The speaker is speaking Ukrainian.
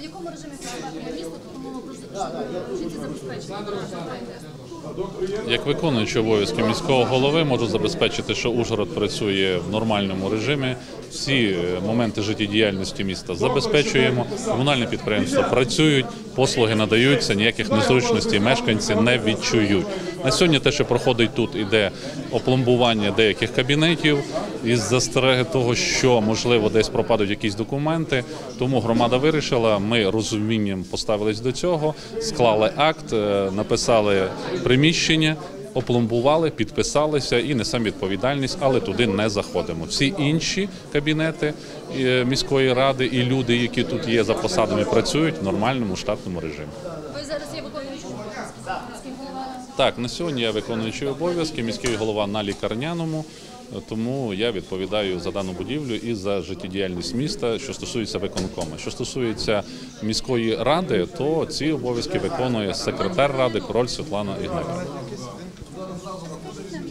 в якому режимі проживатиме місто, тобто мова про жит- Як виконуючий обов'язки міського голови, можу забезпечити, що Ужгород працює в нормальному режимі. Всі е, моменти життєдіяльності міста забезпечуємо. Комунальні підприємства працюють, послуги надаються, ніяких незручностей мешканці не відчують. На сьогодні те, що проходить тут, іде опломбування деяких кабінетів із застереги того, що можливо десь пропадуть якісь документи. Тому громада вирішила. Ми розумінням поставились до цього, склали акт, е, написали приміщення. Опломбували, підписалися і несемо відповідальність, але туди не заходимо. Всі інші кабінети е, міської ради і люди, які тут є за посадами, працюють в нормальному штатному режимі. Ви зараз є виконуючим обов'язки. Так, на сьогодні я виконуючий обов'язки, міський голова на лікарняному, тому я відповідаю за дану будівлю і за життєдіяльність міста, що стосується виконкому. Що стосується міської ради, то ці обов'язки виконує секретар ради Король Світлана Ігнатівна.